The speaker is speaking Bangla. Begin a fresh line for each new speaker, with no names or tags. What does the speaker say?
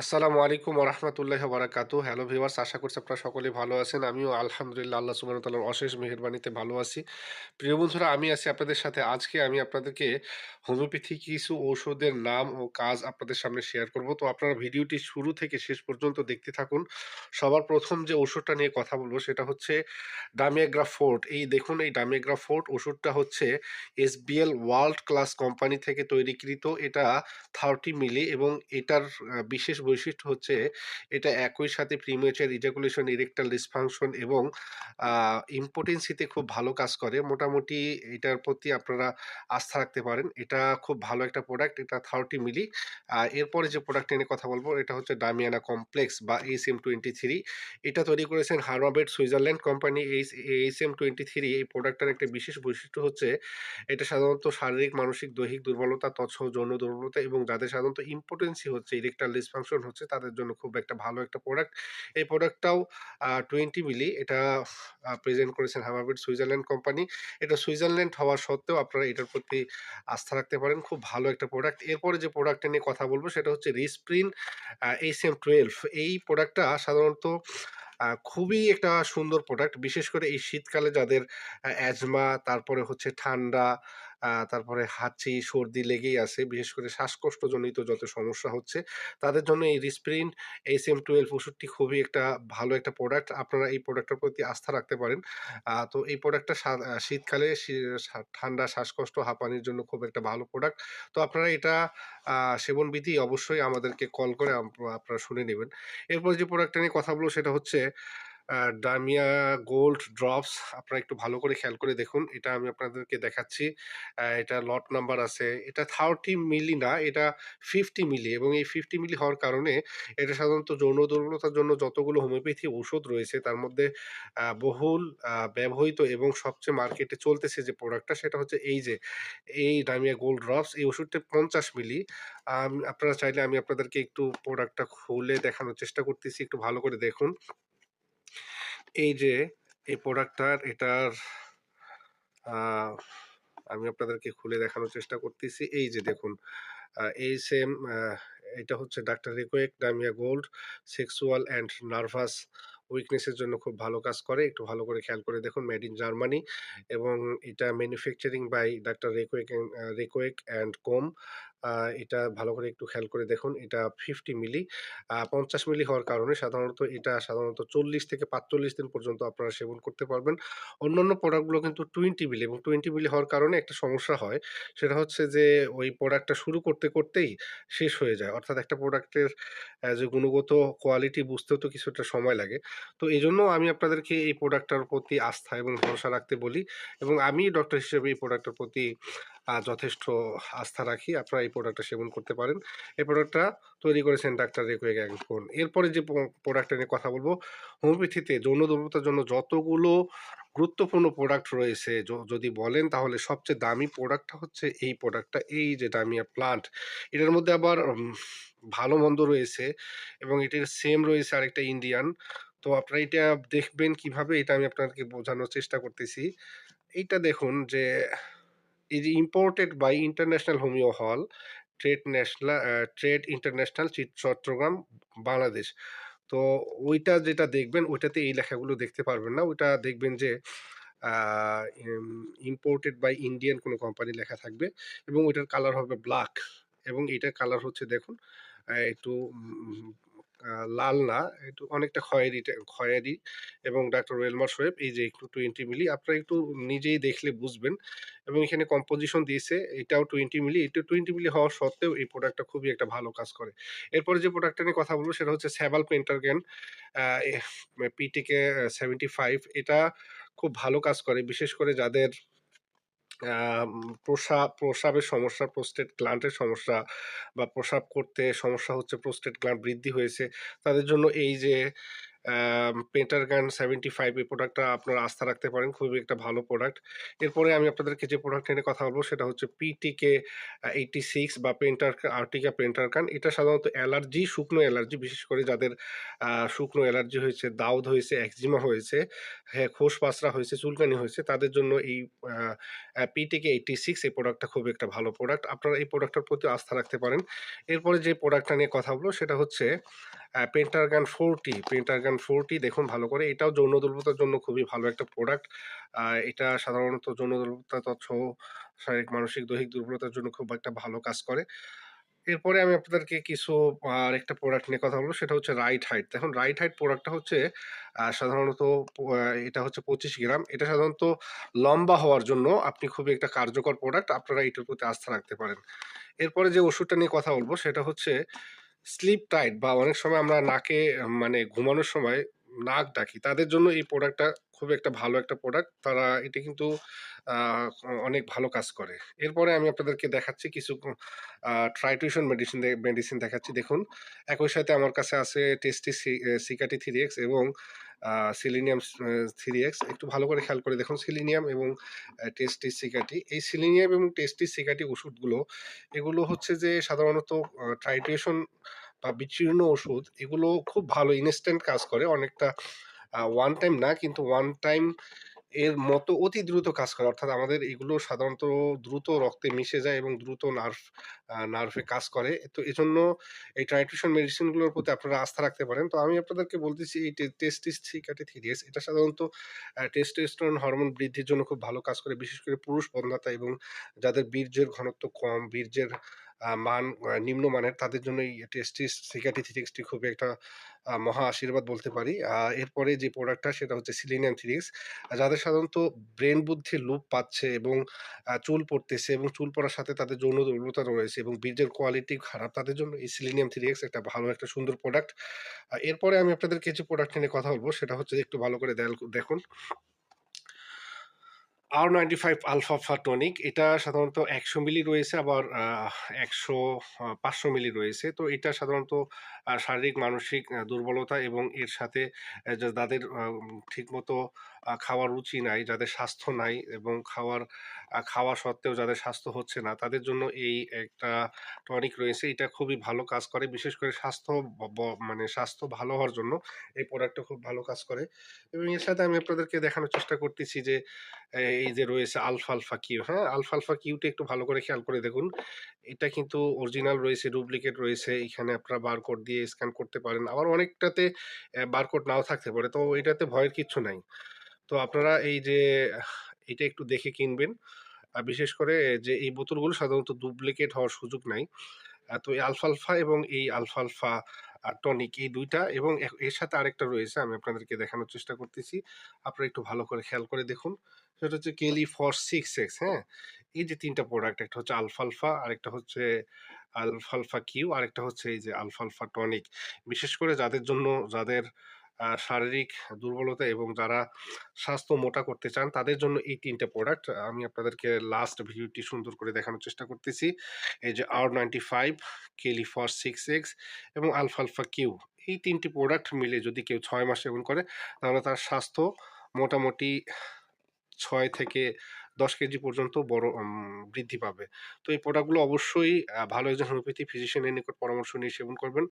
আসসালামু আলাইকুম ওরহমতুল্লাহ বারাকাতু হ্যালো ভিউয়ার্স আশা করছি আপনারা সকলে ভালো আছেন। আমিও আলহামদুলিল্লাহ আল্লাহ ওয়া অশেষ মেহেরবানিতে ভালো আছি। প্রিয় বন্ধুরা, আমি আছি আপনাদের সাথে। আজকে আমি আপনাদেরকে হোমিওপ্যাথি কিছু ঔষধের নাম ও কাজ আপনাদের সামনে শেয়ার করব। তো আপনারা ভিডিওটি শুরু থেকে শেষ পর্যন্ত দেখতে থাকুন। সবার প্রথম যে ওষুধটা নিয়ে কথা বলব সেটা হচ্ছে ডামিয়াগ্রা ফোর্ট এই দেখুন, এই ডামিয়াগ্রা ফোর্ট ওষুধটা হচ্ছে এসবিএল ওয়ার্ল্ড ক্লাস কোম্পানি থেকে তৈরিকৃত। এটা থার্টি মিলি এবং এটার বিশেষ বৈশিষ্ট্য হচ্ছে এটা একই সাথে প্রিমেচার ইজাকুলেশন ইরেকটাল ডিসফাংশন এবং ইম্পোটেন্সিতে খুব ভালো কাজ করে। মোটামুটি এটার প্রতি আপনারা আস্থা রাখতে পারেন। এটা খুব ভালো একটা প্রোডাক্ট এটা থার্টি মিলি এরপরে যে প্রোডাক্ট নিয়ে কথা বলব, এটা হচ্ছে ডামিয়ানা কমপ্লেক্স বা এইচ এম টোয়েন্টি থ্রি এটা তৈরি করেছেন হার্মাবেট Switzerland company H H M twenty three এই প্রোডাক্টটার একটা বিশেষ বৈশিষ্ট্য হচ্ছে, এটা সাধারণত শারীরিক, মানসিক, দৈহিক দুর্বলতা, তৎসহ যৌন দুর্বলতা এবং যাদের সাধারণত ইম্পোটেন্সি হচ্ছে ইরেকটাল ডিসফাংশন হচ্ছে তাদের জন্য খুব একটা ভালো একটা প্রোডাক্ট এই প্রোডাক্টটাও টোয়েন্টি মিলি এটা প্রেজেন্ট করেছেন হামাবিড সুইজারল্যান্ড কোম্পানি এটা সুইজারল্যান্ড হওয়া সত্ত্বেও আপনারা এটার প্রতি আস্থা রাখতে পারেন, খুব ভালো একটা প্রোডাক্ট এরপরে যে প্রোডাক্টটা নিয়ে কথা বলব সেটা হচ্ছে রিসপ্রিন এইচ এম টুয়েলভ এই প্রোডাক্টটা সাধারণত খুবই একটা সুন্দর প্রোডাক্ট বিশেষ করে এই শীতকালে যাদের অ্যাজমা তারপরে হচ্ছে ঠান্ডা তারপরে হাঁচি সর্দি লেগেই আছে। বিশেষ করে শ্বাসকষ্টজনিত যত সমস্যা হচ্ছে তাদের জন্য এই রিসপ্রিন এইচ এম টুয়েলভ ওষুধটি খুবই একটা ভালো একটা প্রোডাক্ট আপনারা এই প্রোডাক্টের প্রতি আস্থা রাখতে পারেন। তো এই প্রোডাক্টটা শীতকালে ঠান্ডা শ্বাসকষ্ট হাঁপানির জন্য খুব একটা ভালো প্রোডাক্ট তো আপনারা এটা আহ, সেবনবিধি অবশ্যই আমাদেরকে কল করে আপনারা শুনে নেবেন। এরপর যে প্রোডাক্টটা নিয়ে কথা বলব সেটা হচ্ছে ডামিয়া গোল্ড ড্রপস আপনারা একটু ভালো করে খেয়াল করে দেখুন। এটা আমি আপনাদেরকে দেখাচ্ছি। এটা লট নাম্বার আছে। এটা থার্টি মিলি না, এটা ফিফটি মিলি এবং এই ফিফটি মিলি হওয়ার কারণে এটা সাধারণত যৌন দুর্বলতার জন্য যতগুলো হোমিওপ্যাথি ওষুধ রয়েছে, তার মধ্যে বহুল ব্যবহৃত এবং সবচেয়ে মার্কেটে চলতেছে যে প্রোডাক্টটা সেটা হচ্ছে এই যে, এই ডামিয়া গোল্ড ড্রপস এই ওষুধটা পঞ্চাশ মিলি আপনারা চাইলে আমি আপনাদেরকে একটু প্রোডাক্টটা খুলে দেখানোর চেষ্টা করতেছি, একটু ভালো করে দেখুন। এই যে, এই প্রোডাক্টটার এটার আমি আপনাদেরকে খুলে দেখানোর চেষ্টা করতেছি। এই যে দেখুন এই সেম এটা হচ্ছে doctor Reckeweg damiana gold sexual and nervous উইকনেসের জন্য খুব ভালো কাজ করে। একটু ভালো করে খেয়াল করে দেখুন মেড ইন জার্মানি এবং এটা ম্যানুফ্যাকচারিং বাই ডাক্তার রিকোয়েক রেকোয়েক অ্যান্ড কোম এটা ভালো করে একটু খেয়াল করে দেখুন। এটা ফিফটি মিলি পঞ্চাশ মিলি হওয়ার কারণে সাধারণত এটা সাধারণত চল্লিশ থেকে পাঁচচল্লিশ দিন পর্যন্ত আপনারা সেবন করতে পারবেন। অন্যান্য প্রোডাক্টগুলো কিন্তু টোয়েন্টি মিলি এবং টোয়েন্টি মিলি হওয়ার কারণে একটা সমস্যা হয়। সেটা হচ্ছে যে, ওই প্রোডাক্টটা শুরু করতে করতেই শেষ হয়ে যায়। অর্থাৎ একটা প্রোডাক্টের যে গুণগত কোয়ালিটি বুঝতেও তো কিছুটা সময় লাগে। তো এই জন্য আমি আপনাদেরকে এই প্রোডাক্টটার প্রতি আস্থা এবং ভরসা রাখতে বলি এবং আমি ডক্টর হিসেবে এই প্রোডাক্টটার প্রতি যথেষ্ট আস্থা রাখি। আপনারা এই প্রোডাক্টটা সেবন করতে পারেন। এই প্রোডাক্টটা তৈরি করেছেন ডাক্তার রেকুয়েক কোন এরপরে যে প্রোডাক্টটা নিয়ে কথা বলব, হোমিওপ্যাথিতে যৌন দুর্বলতার জন্য যতগুলো গুরুত্বপূর্ণ প্রোডাক্ট রয়েছে যদি বলেন তাহলে সবচেয়ে দামি প্রোডাক্টটা হচ্ছে এই প্রোডাক্টটা এই যে ডামিয়া প্লান্ট এটার মধ্যে আবার ভালো মন্দ রয়েছে এবং এটির সেম রয়েছে আরেকটা ইন্ডিয়ান তো আপনারা এটা দেখবেন কীভাবে, এটা আমি আপনাদেরকে বোঝানোর চেষ্টা করতেছি। এইটা দেখুন যে এই যে imported by international homeo hall trade national trade international Chattogram Bangladesh তো ওইটা যেটা দেখবেন, ওইটাতে এই লেখাগুলো দেখতে পারবেন না। ওইটা দেখবেন যে ইম্পোর্টেড বাই ইন্ডিয়ান কোনো কোম্পানি লেখা থাকবে এবং ওইটার কালার হবে ব্ল্যাক এবং এটার কালার হচ্ছে দেখুন একটু লাল না, একটু অনেকটা খয়েরি খয়েরি এবং ডাক্তার ওয়েলমার সোয়েব এই যে একটু টোয়েন্টি মিলি আপনারা একটু নিজেই দেখলে বুঝবেন এবং এখানে কম্পোজিশন দিয়েছে, এটাও টোয়েন্টি মিলি এটা টোয়েন্টি মিলি হওয়া সত্ত্বেও এই প্রোডাক্টটা খুবই একটা ভালো কাজ করে। এরপরে যে প্রোডাক্টটা নিয়ে কথা বলব, সেটা হচ্ছে স্যাভাল পেন্টারগ্যান পিটিকে সেভেন্টি ফাইভ এটা খুব ভালো কাজ করে, বিশেষ করে যাদের প্রসাব প্রসাবের সমস্যা, প্রোস্টেট গ্ল্যান্ডের সমস্যা বা প্রসাব করতে সমস্যা হচ্ছে, প্রোস্টেট গ্ল্যান্ড বৃদ্ধি হয়েছে। তাদের জন্য এই যে আম পেন্টারগান 75 এই প্রোডাক্টটা আপনারা আস্থা রাখতে পারেন। খুবই একটা ভালো প্রোডাক্ট। এরপরে আমি আপনাদেরকে যে প্রোডাক্ট নিয়ে কথা বলব সেটা হচ্ছে পিটিকে আ 86 বা পেন্টার আর্টিকা পেন্টার গান এটা সাধারণত অ্যালার্জি, শুকনো অ্যালার্জি বিশেষ করে যাদের শুকনো অ্যালার্জি হয়েছে, দাউদ হয়েছে, একজিমা হয়েছে, হ্যাঁ, খোস-পাসরা হয়েছে, চুলকানি হয়েছে তাদের জন্য এই পিটিকে পিটিকে 86 এই প্রোডাক্টটা খুব একটা ভালো প্রোডাক্ট। আপনারা এই প্রোডাক্টটার প্রতি আস্থা রাখতে পারেন। এরপরে যে প্রোডাক্টটা নিয়ে কথা বলব সেটা হচ্ছে পেন্টারগান 40 পেন্টারগান 40 দেখুন ভালো করে। এটাও যৌন দুর্বলতার জন্য খুবই ভালো একটা প্রোডাক্ট। এটা সাধারণত যৌন দুর্বলতা তথ্য শারীরিক, মানসিক, দৈহিক দুর্বলতার জন্য খুব একটা ভালো কাজ করে। এরপরে আমি আপনাদেরকে কিছু আ আরেকটা প্রোডাক্ট নিয়ে কথা বলব সেটা হচ্ছে রাইট হাইট। দেখুন রাইট হাইট প্রোডাক্টটা হচ্ছে সাধারণত এটা হচ্ছে 25 গ্রাম। এটা সাধারণত লম্বা হওয়ার জন্য আপনি খুবই একটা কার্যকর প্রোডাক্ট। আপনারা এটার প্রতি আস্থা রাখতে পারেন। এরপরে যে ওষুধটা নিয়ে কথা বলব সেটা হচ্ছে স্লিপ টাইট বা অনেক সময় আমরা নাকে মানে ঘুমানোর সময় নাক ডাকি। তাদের জন্য এই প্রোডাক্টটা খুব একটা ভালো একটা প্রোডাক্ট। তারা এটা কিন্তু অনেক ভালো কাজ করে। এরপরে আমি আপনাদেরকে দেখাচ্ছি কিছু ট্রাইটিউশন মেডিসিন মেডিসিন দেখাচ্ছি দেখুন। একই সাথে আমার কাছে আছে টেস্টি সিকাটি থ্রি এক্স 3X এবং সেলিনিয়াম স 3X একটু ভালো করে খেয়াল করে দেখুন সিলিনিয়াম এবং টেস্টি সিকাটি। এই সিলিনিয়াম এবং টেস্টি সিকাটি ওষুধগুলো, এগুলো হচ্ছে যে সাধারণত ট্রাইটেশন বা বিচ্ছিন্ন ওষুধ, এগুলো খুব ভালো ইনস্ট্যান্ট কাজ করে। অনেকটা ওয়ান টাইম না, কিন্তু ওয়ান টাইম এর মতো অতি দ্রুত কাজ করে। অর্থাৎ আমাদের এগুলো সাধারণত দ্রুত রক্তে মিশে যায় এবং দ্রুত নার্ভ নার্ভে কাজ করে। তো এজন্য এই ট্রাইটিউশন মেডিসিনগুলোর প্রতি আপনারা আস্থা রাখতে পারেন। তো আমি আপনাদেরকে বলতেছি এই টে টেস্টি সিকাটি 3X এটা সাধারণত টেস্টোস্টেরন হরমোন বৃদ্ধির জন্য খুব ভালো কাজ করে। বিশেষ করে পুরুষ বন্ধ্যাত্ব এবং যাদের বীর্যের ঘনত্ব কম, বীর্যের মান, আ নিম্নমানের তাদের জন্য এই টেস্টি সিকাটি 3X টি খুবই একটা মহা আশীর্বাদ বলতে পারি। এরপরে যে প্রোডাক্টটা সেটা হচ্ছে সেলিনিয়াম 3X যাদের সাধারণত ব্রেন বুদ্ধির লোপ পাচ্ছে এবং চুল পড়তেছে এবং চুল পড়ার সাথে তাদের যৌন দুর্বলতা রয়েছে এবং বীর্যের কোয়ালিটি খারাপ, তাদের জন্য এই সেলিনিয়াম 3X একটা ভালো, একটা সুন্দর প্রোডাক্ট। এরপরে আমি আপনাদের কিছু প্রোডাক্ট নিয়ে কথা বলব, সেটা হচ্ছে একটু ভালো করে দেয়াল দেখুন। R95 আলফালফা টনিক এটা সাধারণত ১০০ মিলি রয়েছে আবার একশো পাঁচশো মিলি রয়েছে। তো এটা সাধারণত শারীরিক, মানসিক দুর্বলতা এবং এর সাথে তাদের ঠিকমতো খাওয়ার রুচি নাই, যাদের স্বাস্থ্য নাই এবং খাওয়ার খাওয়া সত্ত্বেও যাদের স্বাস্থ্য হচ্ছে না তাদের জন্য এই একটা টনিক রয়েছে। এটা খুবই ভালো কাজ করে। বিশেষ করে স্বাস্থ্য মানে স্বাস্থ্য ভালো হওয়ার জন্য এই প্রোডাক্টটা খুব ভালো কাজ করে। এবং এর সাথে আমি আপনাদেরকে দেখানোর চেষ্টা করতেছি যে এই যে রয়েছে আলফালফা কিউ, হ্যাঁ? আলফালফা কিউটা একটু ভালো করে খেয়াল করে দেখুন। এটা কিন্তু অরিজিনাল রয়েছে, ডুপ্লিকেট রয়েছে। এখানে আপনারা বারকোড দিয়ে স্ক্যান করতে পারেন। আবার অনেকটাতে বারকোড নাও থাকতে পারে। তো এটাতে ভয়ের কিচ্ছু নাই। তো আপনারা এই যে এটা একটু দেখে কিনবেন। বিশেষ করে যে এই বোতলগুলো সাধারণত ডুপ্লিকেট হওয়ার সুযোগ নাই। তো এই আলফালফা এবং এই আলফালফা টনিক এই দুইটা এবং এর সাথে আরেকটা রয়েছে আমি আপনাদেরকে দেখানোর চেষ্টা করতেছি। আপনারা একটু ভালো করে খেয়াল করে দেখুন। সেটা হচ্ছে কেলি ফর 6X হ্যাঁ? এই যে ৩ টা প্রোডাক্ট একটা হচ্ছে আলফালফা, আরেকটা হচ্ছে আলফালফা কিউ, আরেকটা হচ্ছে এই যে আলফালফা টনিক। বিশেষ করে যাদের জন্য যাদের শারীরিক দুর্বলতা এবং যারা স্বাস্থ্য মোটা করতে চান তাদের জন্য এই তিনটে প্রোডাক্ট আমি আপনাদেরকে লাস্ট ভিডিওটি সুন্দর করে দেখানোর চেষ্টা করতেছি। এই যে R95, কেলি সিক্স 6X এবং আলফালফা কিউ। এই তিনটি প্রোডাক্ট মিলে যদি কেউ ছয় মাস সেবন করে তাহলে তার স্বাস্থ্য মোটামুটি ছয় থেকে ১০ কেজি পর্যন্ত বড় বৃদ্ধি পাবে। তো এই প্রোডাক্টগুলো অবশ্যই ভালো একজন হোমিওপ্যাথি ফিজিশিয়ান এর নিকট পরামর্শ নিয়ে সেবন করবেন।